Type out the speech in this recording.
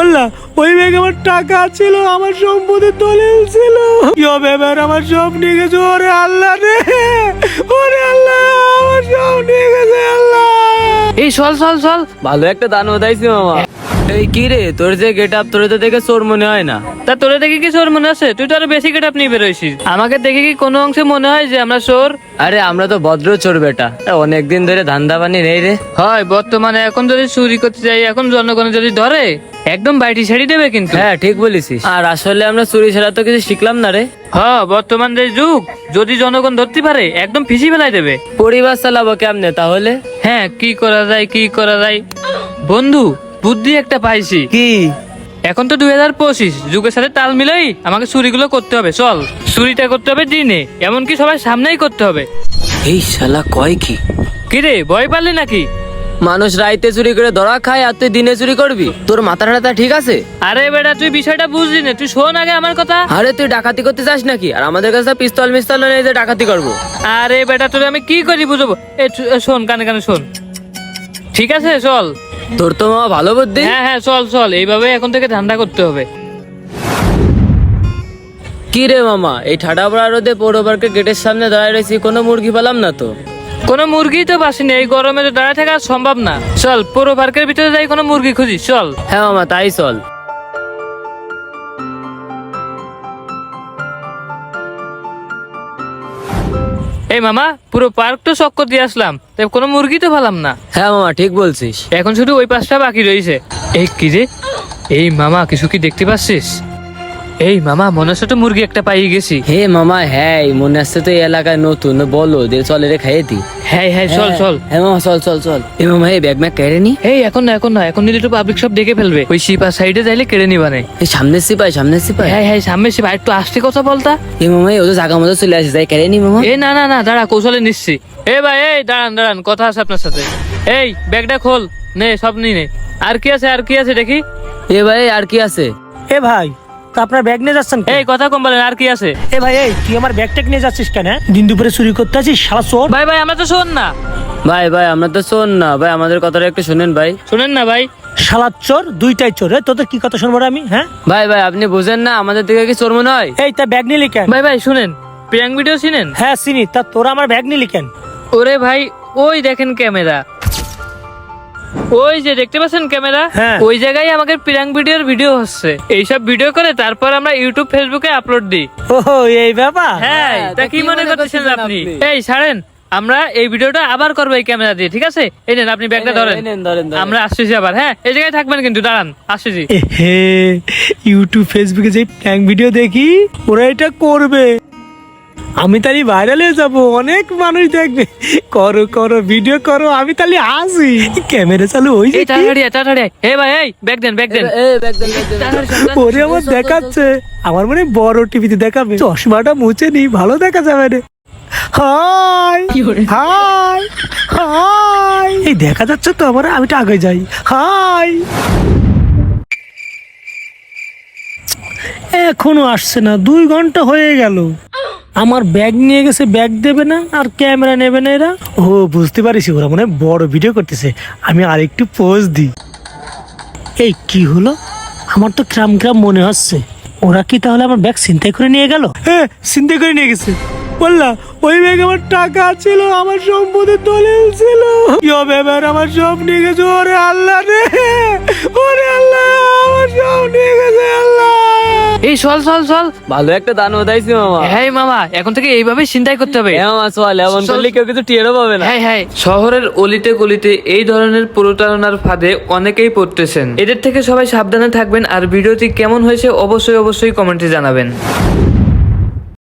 বললা ওই ব্যাগে আমার টাকা ছিল আমার সম্পত্তি দলিল ছিল। কি হবে এবার? আমার সব নিয়ে গেছে ওরে আল্লাহ রে! ওরে আল্লাহ আমার সব নিয়ে গেছে আল্লাহ! এই চল চল চল। ভালো একটা দান ওদাইছি মামা। এই কি রে? তোর যে গেট আপ তোর তো দেখে চোর মনে হয় না। তা তোরে দেখে কি চোর মনে আছে? তুই তো আরও বেশি গেট আপনি বেরোইছিস। আমাকে দেখে কি কোনো অংশে মনে হয় যে আমরা চোর? আরে আমরা তো ভদ্র চোর বেটা। অনেকদিন ধরে ধান্দা পানি নেই রে। হয় বর্তমানে এখন যদি চুরি করতে যাই এখন জনগণ যদি ধরে একদম বাইটি ছেড়ে দেবে কিন্তু। হ্যাঁ ঠিক বলেছিস। আর আসলে আমরা চুরি ছাড়া তো কিছু শিখলাম না রে। হ্যাঁ বর্তমান যে যুগ যদি জনগণ ধরতে পারে একদম ফিসি ফেলাই দেবে। পরিবার চালাবো কেমনে তাহলে? হ্যাঁ কি করা যায় কি করা যায়। বন্ধু বুদ্ধি একটা পাইছি। কি? এখন তো দুই হাজার পঁচিশ যুগের সাথে তাল মিলাই আমাকে চুরিগুলো করতে হবে চল। চুরিটা করতে হবে দিনে এমনকি সবাই সামনেই করতে হবে। এই শালা কয় কি? কিরে ভয় পারলি নাকি? মানুষ রাইতে চুরি করে ধরা খায় আর তুই দিনে চুরি করবি? তোর মাথা টাথা ঠিক আছে? আরে বেটা তুই বিষয়টা বুঝলি না। তুই শোন আগে আমার কথা। আরে তুই ডাকাতি করতে চাস নাকি? আর আমাদের কাছে পিস্তল মিস্তল নেই যে ডাকাতি করব। আরে বেটা তোর আমি কি করি বুঝব? এ তু- এ, শোন কানে কানে শোন। ঠিক আছে চল। তোর তো মামা ভালো বুদ্ধি। হ্যাঁ হ্যাঁ চল চল। এইভাবে এখন থেকে ধান্দা করতে হবে। কি রে মামা এই ঠাডা পড়া রোদে পৌর পার্কের গেটের সামনে দাঁড়ায় রয়েছি কোনো মুরগি পেলাম না তো? কোনো মুরগি তো বাসিনি এই গরমে তো দাঁড়ায় থাকা সম্ভব না। চল পুরো পার্কের ভিতরে যাই কোনো মুরগি খুঁজি চল। হ্যাঁ মামা তাই চল। এই মামা পুরো পার্ক তো চক্কর দিয়ে আসলাম তাই কোনো মুরগি তো পেলাম না। হ্যাঁ মামা ঠিক বলছিস। এখন শুধু ওই পাঁচটা বাকি রয়েছে এই কি রে? এই মামা কিছু কি দেখতে পাচ্ছিস? এই মামা মনে হচ্ছে তো মুরগি একটা পাই গেছি। হে মামা হ্যাঁ মনে আসছে তো এই এলাকায় নতুন বলো দে চল রে খাইয়ে দি। হ্যাঁ হ্যাঁ চল চল। হ্যাঁ মামা চল চল চল। এ মামা এই ব্যাগ ম্যাগ কেড়ে নি? এই এখন না এখন না এখন নিলে তো পাবলিক সব দেখে ফেলবে। ওই শিপা সাইডে যাইলে কেড়ে নিবানে এই সামনে সিপাই সামনে সিপাই হ্যাঁ হ্যাঁ সামনে শিপা একটু আসতে কথা বলতা। এ মামা এই ওদের জায়গা মতো চলে আসে যাই কেড়ে নি মামা? এ না না না দাঁড়া কৌশলে নিচ্ছি। এ ভাই এই দাঁড়ান দাঁড়ান কথা আছে আপনার সাথে। এই ব্যাগটা খোল। নে সব নিয়ে নে। আর কি আছে আর কি আছে দেখি। এ ভাই আর কি আছে? এ ভাই তা আপনার ব্যাগ নিয়ে যাচ্ছেন কেন? এই কথা কম বলেন আর কি আছে? এ ভাই এই তুই আমার ব্যাগটাকে নিয়ে যাচ্ছিস কেন হ্যাঁ? দিন দুপুরে চুরি করতে আছিস শালা চোর। ভাই ভাই আমরা তো শোন না। ভাই ভাই আমরা তো শোন না। ভাই আমাদের কথাটা একটু শুনেন ভাই। শুনেন না ভাই। শালা চোর দুইটাই চোর এ, তোদের কি কথা শুনব রে আমি হ্যাঁ? ভাই ভাই আপনি বুঝেন না আমাদের দিকে কি চোর মনে হয়? এই তা ব্যাগ নিলি কেন? ভাই ভাই শুনেন। প্রিয়াঙ্ক ভিডিও চিনেন? হ্যাঁ চিনি। তা তোরা আমার ব্যাগ নিলি কেন? ওরে ভাই ওই দেখেন ক্যামেরা ওই যে দেখতে পাচ্ছেন ক্যামেরা? হ্যাঁ। ওই জায়গায় আমাদের প্রিয়াঙ্ক ভিডিওর ভিডিও হচ্ছে। এইসব ভিডিও করে তারপর আমরা ইউটিউব ফেসবুকে আপলোড দিই। ও এই ব্যাপার? হ্যাঁ তা কি মনে করতেছেন আপনি? এই ছাড়েন আমরা এই ভিডিওটা আবার করব এই ক্যামেরা দিয়ে ঠিক আছে? এই নেন আপনি ব্যাগটা এই নেন, ধরেন। এই নেন, ধরেন, ধরেন। আমরা আসতেছি আবার হ্যাঁ? এই জায়গায় থাকবেন কিন্তু দাঁড়ান আসতেছি। এ হে ইউটিউব ফেসবুকে যে প্র্যাঙ্ক ভিডিও দেখি ওরা এটা করবে। আমি তাহলে ভাইরাল হয়ে যাব অনেক মানুষ দেখবে। করো করো ভিডিও করো আমি তাহলে আসি। ক্যামেরা চালু হয়ে এই তাড়াতাড়ি আয়, তাড়াতাড়ি এই ভাই এই ব্যাগ দেন ব্যাগ দেন। এ, ব্যাগ দেন, ওরে আমার দেখাচ্ছে। আমার মনে বড় টিভিতে দেখাবে। চশমাটা মুছে নি ভালো দেখা যাবে রে। Hi hi hi. এই দেখা যাচ্ছে তো আমার আমি তো আগে যাই। হাই। এখনও আসছে না দুই ঘণ্টা হয়ে গেল। আমার ব্যাগ নিয়ে গেছে ব্যাগ দেবে না আর ক্যামেরা নেবে না এরা। ও বুঝতে পারিস ওরা মনে বড় ভিডিও করতেছে। আমি আরেকটু পোজ দিই। এই কি হলো? আমার তো ক্রাম ক্রাম মনে হচ্ছে। ওরা কি তাহলে আমার ব্যাগ চিন্তাই করে নিয়ে গেল? হ্যাঁ চিন্তাই করে নিয়ে গেছে। বললা ওই ব্যাগ আমার টাকা ছিল আমার সম্পত্তি দলিল ছিল। কি হবে এবার? আমার সব নিয়ে গেছে? ওরে আল্লাহ রে! ওরে আল্লাহ আমার সব নিয়ে গেছে আল্লাহ। এই চল চল চল ভালো একটা দান ওদাইছি মামা। হ্যাঁ মামা এখন থেকে এইভাবে চিন্তাই করতে হবে। হ্যাঁ মামা চল এমন করলে কেউ কিছু টিয়ারও পাবে না। হ্যাঁ হ্যাঁ শহরের অলিতে গলিতে এই ধরনের প্রতারণার ফাঁদে অনেকেই পড়তেছেন। এদের থেকে সবাই সাবধানে থাকবেন আর ভিডিওটি কেমন হয়েছে অবশ্যই অবশ্যই কমেন্টে জানাবেন।